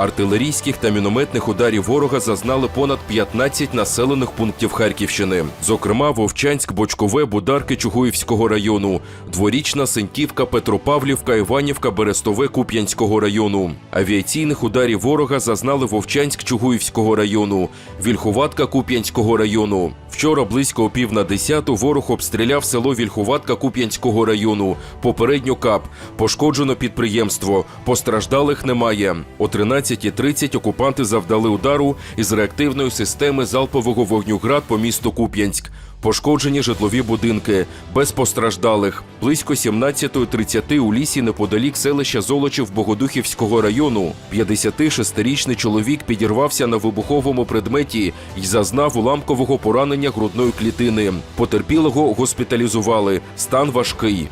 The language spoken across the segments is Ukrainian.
Артилерійських та мінометних ударів ворога зазнали понад 15 населених пунктів Харківщини. Зокрема, Вовчанськ, Бочкове, Бударки Чугуївського району, Дворічна, Сеньківка, Петропавлівка, Іванівка, Берестове Куп'янського району. Авіаційних ударів ворога зазнали Вовчанськ Чугуївського району, Вільхуватка Куп'янського району. Вчора близько о пів на десяту ворог обстріляв село Вільхуватка Куп'янського району. Попередньо КАП. Пошкоджено підприємство. Постраждалих немає. О 13.30 окупанти завдали удару із реактивної системи залпового вогню «Град» по місту Куп'янськ. Пошкоджені житлові будинки без постраждалих. Близько 17.30 у лісі неподалік селища Золочів Богодухівського району. 56-річний чоловік підірвався на вибуховому предметі і зазнав уламкового поранення грудної клітини. Потерпілого госпіталізували. Стан важкий.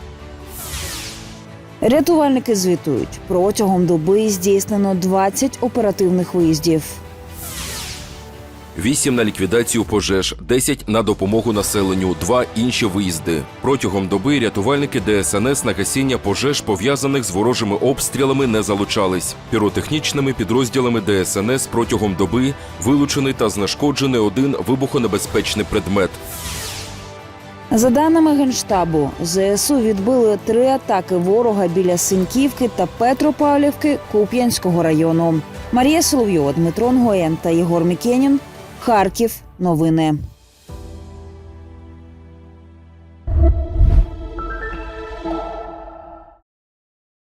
Рятувальники звітують, протягом доби здійснено 20 оперативних виїздів. 8 на ліквідацію пожеж, 10 на допомогу населенню, 2 інші виїзди. Протягом доби рятувальники ДСНС на гасіння пожеж, пов'язаних з ворожими обстрілами, не залучались. Піротехнічними підрозділами ДСНС протягом доби вилучений та знешкоджений один вибухонебезпечний предмет. За даними генштабу, ЗСУ відбили три атаки ворога біля Синьківки та Петропавлівки Куп'янського району. Марія Соловйова, Дмитро Нгоєн та Єгор Мікенін. Харків. Новини.